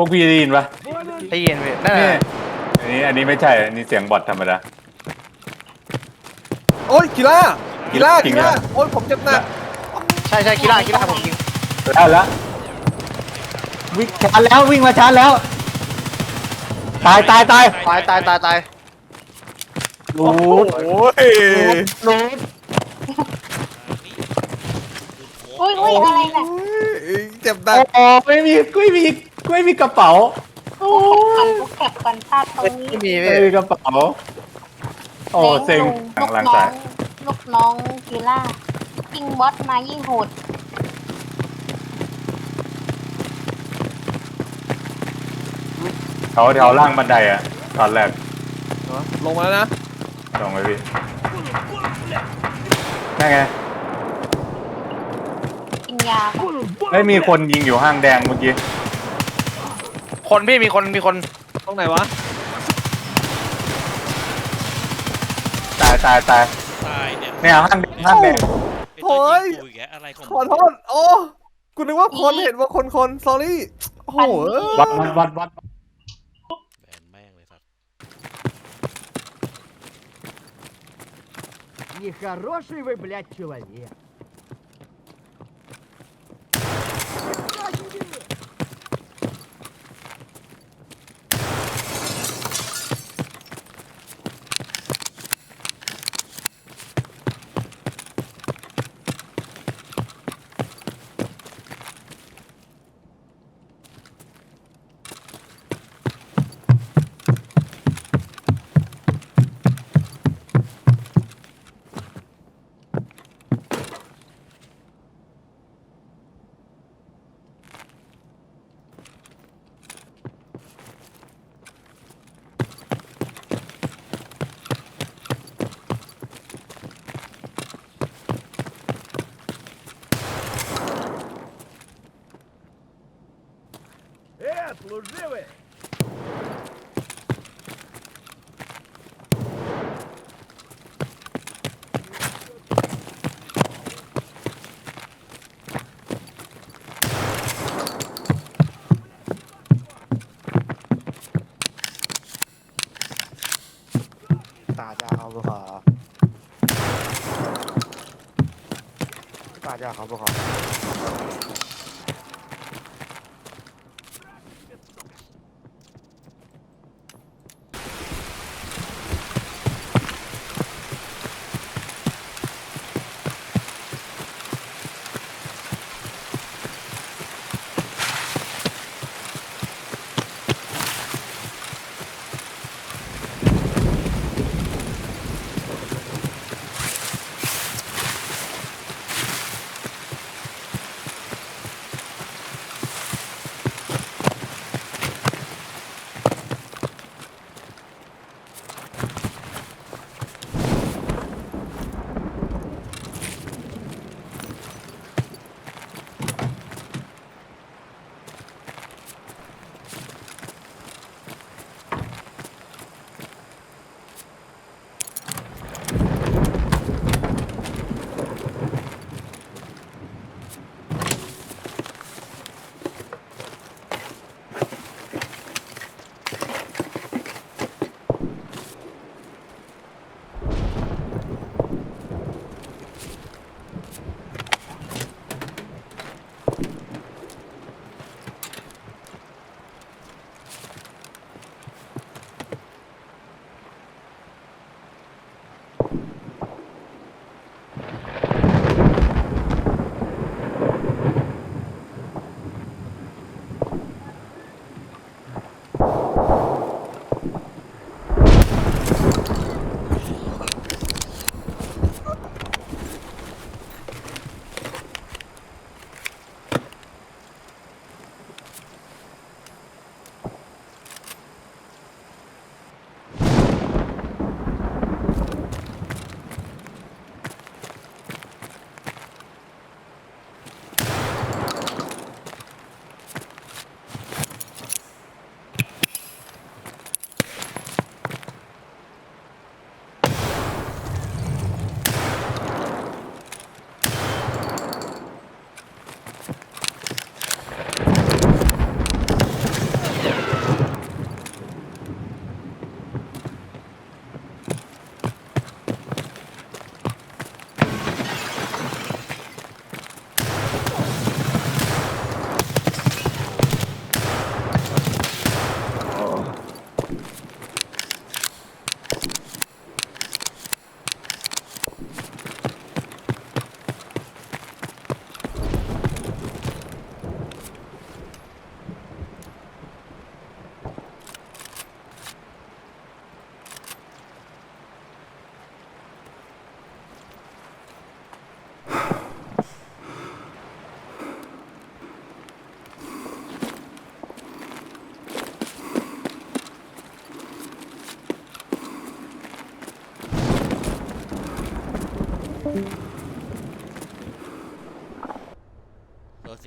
พวกพี่ได้ยินปะได้ยินพี่นั่นนี่น่ะอันนี้อันนี้ไม่ใช่อันนี้เสียงบอทธรรมดา โอ้ยกีฬากีฬาจริกีงฬานะโอ้ยผมเจ็บหนักใช่ใช่กีฬากีฬาผมยิงแล้วแล้ววิ่งชาร์จแล้ววิ่งมาชาร์จแล้ว ตายตายตายตายตายตายตายรูดโอ้ยรูดอุ้ยอุ้ยอะไรเนี่ยโอ้ยเจ็บหนักโอ้ไม่มีไม่มี ไม่มีกระเป๋าโอ้ยกูเก็บกันพลาดตรงนี้ไม่มีไม่พี่มีกระเป๋า โอ้เซ็งหลังหลังลูกน้สาอยงลูกน้องกีล่ายิ่งบอสมายิ่งโหดแถวแถวล่างบันไดอะตอนแรกเนอะลงมาแล้วนะลงไปพี่นั่นไงกินยาก่อนไม่มีคนยิงอยู่ห้างแดงเมื่อกี้ คนพี่มีคนมีคน ตรงไหนวะ ตายตายตาย ตายเนี่ย เนี่ยห้างแดงห้างแดง ไอ้ตัวยิงกูอีกแกอะไรของ ขอโทษโอ้กูนึกว่าคนเห็นว่าคนคน sorry โอ้โหเอ้ย วัดวัดวัดวัด แบนแม่งเลยสัตว์ Нехороший вы, блядь, человек. 这样好不好？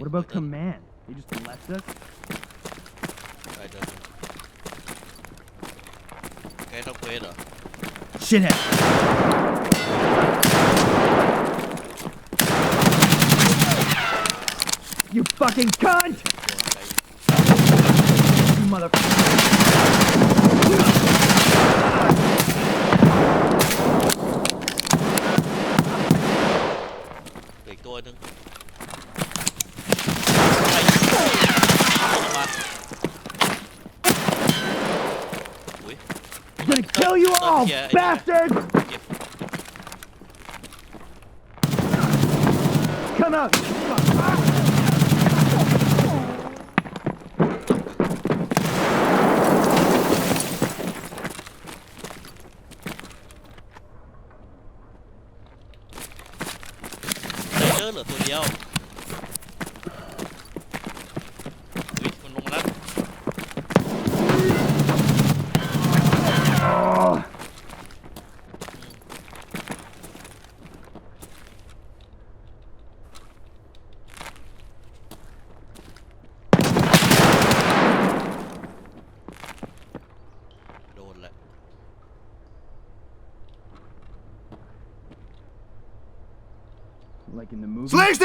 What about ปืน command? They just left us? ไปเดินแกต้องเควสเหรอ Shithead! You fucking cunt! โดนไป You motherfucker! gonna kill you all, yeah, bastards! Yeah. Come out!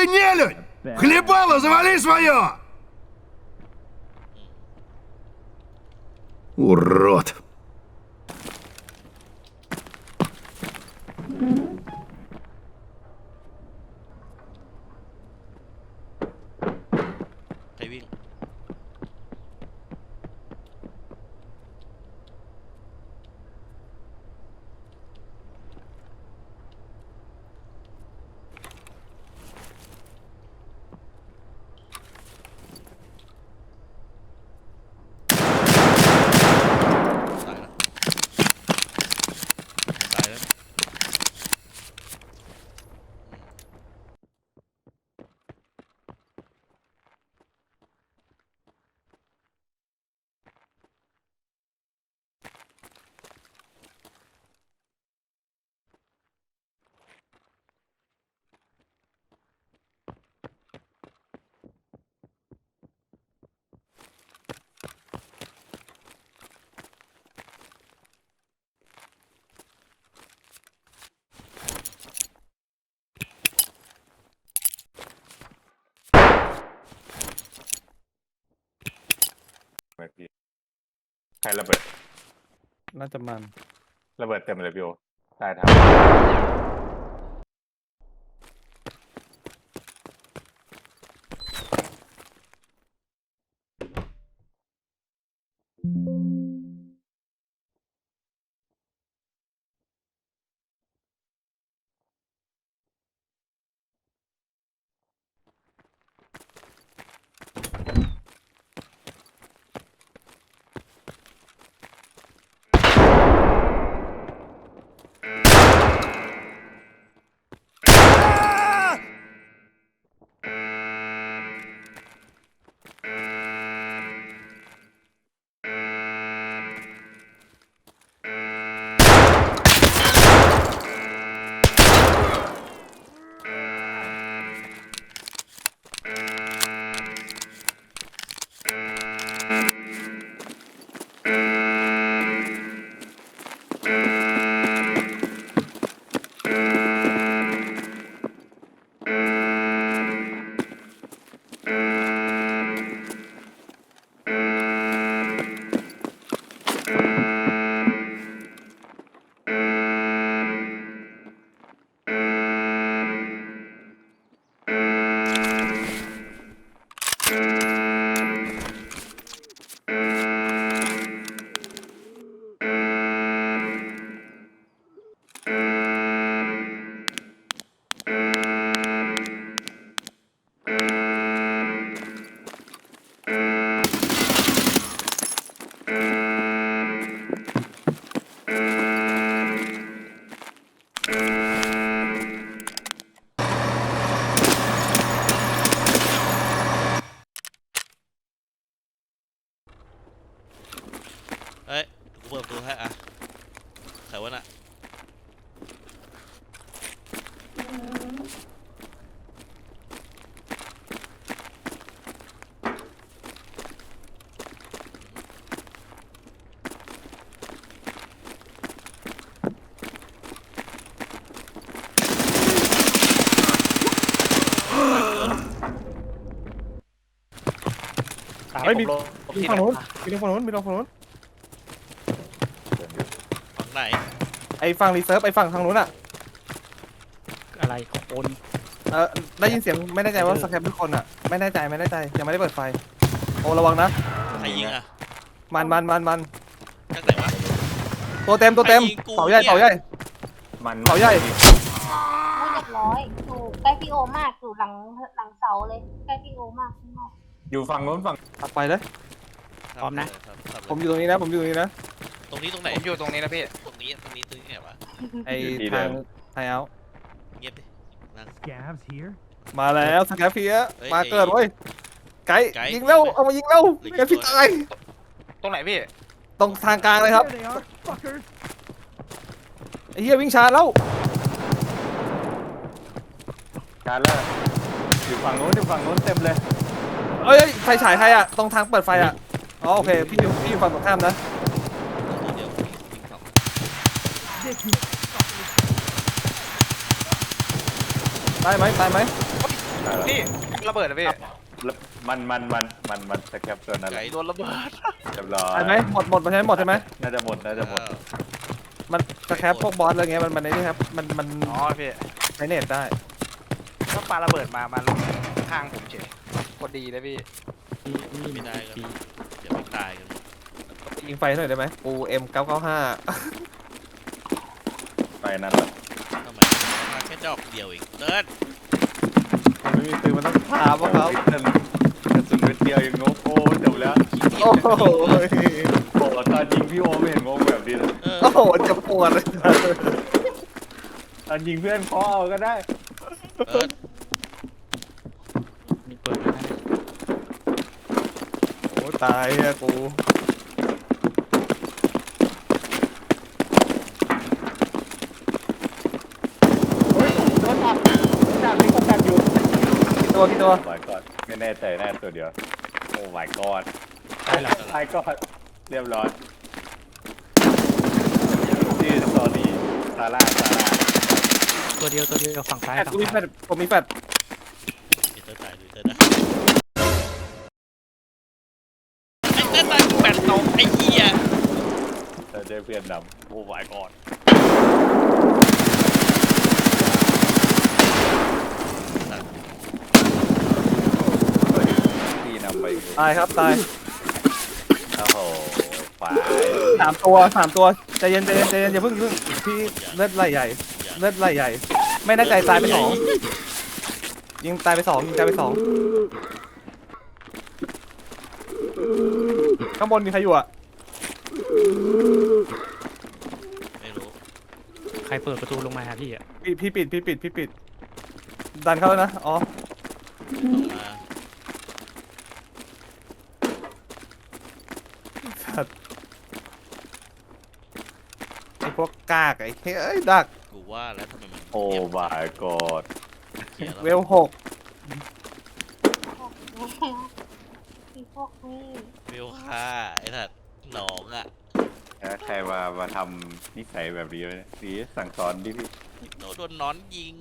Ты, нелюдь! Хлебало, завали свое! Урод! ใใครระเบิดน่าจะมัน ระเบิดเต็มเลยพี่โอใต้เท้า เฮ้ยกูเปิดประตูให้อะใครวะน่ะตาไม่มีผมลงผมที่ฝั่งไนนู้นมีตรงฝั่นู้นมีตรงฝั่นู้น ไหน ไอ้ฝั่งรีเซิร์ฟไอ้ฝั่งทางนู้นอะอะไรโอนเออได้ยินเสียงไม่แน่ใจว่าสแคปทุกคนอะไม่แน่ใจไม่แน่ใจยังไม่ได้เปิดไฟ โอ้ระวังนะ ใครยิงอะมันมันมันมันจากไหนวะ ตัวเต็มตัวเต็มใครยิงกูเสาใหญ่เนี่ย เสาใหญ่ มันเสาใหญ่อุ้ยเรียบร้อยอยู่ใกล้พี่โอมากอยู่หลังหลังเสาเลยใกล้พี่โอมากข้างนอกอยู่ฝั่งนู้นฝั่งตัดไปเลยพร้อมนะทำทำเลย ผมอยู่ตรงนี้นะผมอยู่ตรงนี้นะต รงนี้ตรงไหน ผมอยู่ตรงนี้นะพี่ ตรงนี้ ตรงนี้ ตรงนี้ไงวะ ไอ้ทางไฮเอาเงียบดินั่ง Scavs here. มาแล้วสแคปเฟียเฮ้ยมาเกิดเว้ยไก่ไก่ยิงเร็วเอามายิงเร็วเหลือไม่งั้นพี่กี่ตัว ตายตรงไหนพี่ ตรงทางกลางเลยครับ There they are, fuckers. ไอ้เหี้ยวิ่งช้าแล้วการแล้วอยู่ฝั่งนู้นอยู่ฝั่งนู้นเต็มเลย เอ้ยเอ้ยไฟฉายใครอะตรงทางเปิดไฟอะอ๋อโอเคพี่อยู่พี่อยู่ฝั่งตรงข้ามนะ เดี๋ยววิ่งวิ่งสอง This you ตายไหมตายไหมพี่ระเบิดนะพี่แล้วมันมันมันมันมันสแคปตัวนั้นไกลโดนระเบิดเรียบร้อยตายไหมหมดหมดใช่ไหมหมดใช่ไหมน่าจะหมดน่าจะหมดมันสแคปพวกบอสอะไรเงี้ยมันมันไอ้นี่ครับมันมันอ๋อพี่ใช้เน็ตได้ก็ปาระเบิดมามาข้างผมเฉยพอดีเลยพี่ไม่ได้กันเดี๋ยวไม่ตายกันยิงไฟหน่อยได้ไหมกู M995 ไป นั่นแหละทำไมมาแค่ดอกเดียวเองเดินมันไม่มีปืนมันต้องพาพวกเขากระสุนเม็ดเดียวยังงกโอ้จบแล้วโอ้โหบอกว่าตอนยิงพี่โอไม่เห็นงงแบบนี้เลยเออโอ้โหจะปวดเลยตอนยิงเพื่อนเคอเอาก็ได้เปิดมีเปิดไหมโอ้ตายอะกู โอ้ยโดนดักดักนี่ก็ดักอยู่ กี่ตัวกี่ตัว โอ้ my god ไม่แน่ใจแน่ตัวเดียว โอ้ my god ได้หรอ my god เรียบร้อยชื่อสตอรี่ซาร่าซาร่าตัวเดียวตัวเดียวฝั่งซ้ายแฟดฝั่งกูมีแฟซ้ายดผมมีแฟดเดี๋ยวเดินตายดูเดินนะไอ้เดินตายกูแบตตกไอ้เหี้ยเราได้เพื่อนนำโอ้ my god พี่นำไป ตายครับตายโอ้โหฝ่ายสามตัวสามตัวใจเย็นใจเย็นใจเย็นอย่าเพิ่งอย่าเพิ่งพี่เลือดไหลใหญ่เลือดไหลใหญ่ ไม่แน่ใจตายไปสองยิงตายไปสองยิงตายไปสองข้างบนมีใครอยู่อะไม่รู้ใครเปิดประตูลงมาหาพี่อะพี่พี่ปิดพี่ปิดพี่ปิด ดันเข้าแล้วนะอ๋อ ต้องมา สัตว์ไอพว กกากไอ้เฮ้ยดักกูว่าแล้วทำไมมันโอ้ my god เขียนเวแล้วลหกพี่พวกนี้เวลค่าไอ้สัตว์หนองอะแล้วใครมามาทำนิสัยแบบนี้วะเนี่ยสีสั่งสอนดิพี่ โดนโดนนอนยิง